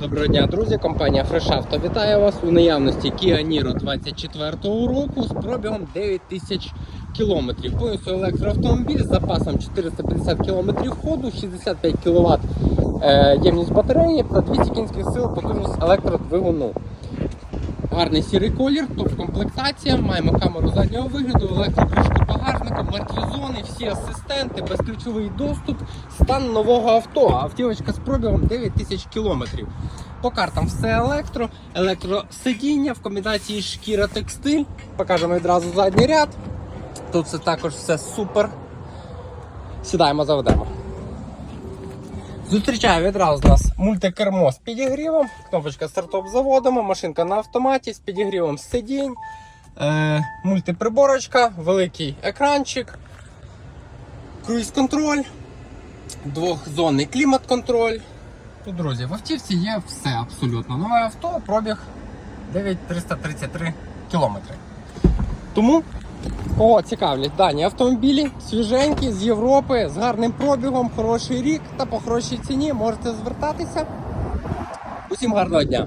Доброго дня, друзі. Компанія Fresh Auto вітає вас у наявності Kia Niro 24 року з пробігом 9 тисяч кілометрів. Повністю електроавтомобіль з запасом 450 кілометрів ходу, 65 кВт ємність батареї та 200 кінських сил потужність електродвигуну. Гарний сірий колір, топ-комплектація. Маємо камеру заднього вигляду, електрокришку багажника, мертві зони, всі асистенти, безключовий доступ, стан нового авто. Автівочка з пробігом 9 тисяч кілометрів. По картам все електро, електросидіння в комбінації шкіра текстиль. Покажемо відразу задній ряд. Тут це також все супер. Сідаємо, заведемо. Зустрічає відразу нас мультикермо з підігрівом. Кнопочка стартоп заводимо, машинка на автоматі з підігрівом сидінь, е, мультиприборочка, великий екранчик, круїз-контроль, двохзонний клімат-контроль. Тут, друзі, в автівці є все абсолютно. Нове авто, пробіг 9333 кілометри. Тому Кого цікавлять дані автомобілі свіженькі з Європи, з гарним пробігом, хороший рік та по хорошій ціні можете звертатися. Усім гарного дня!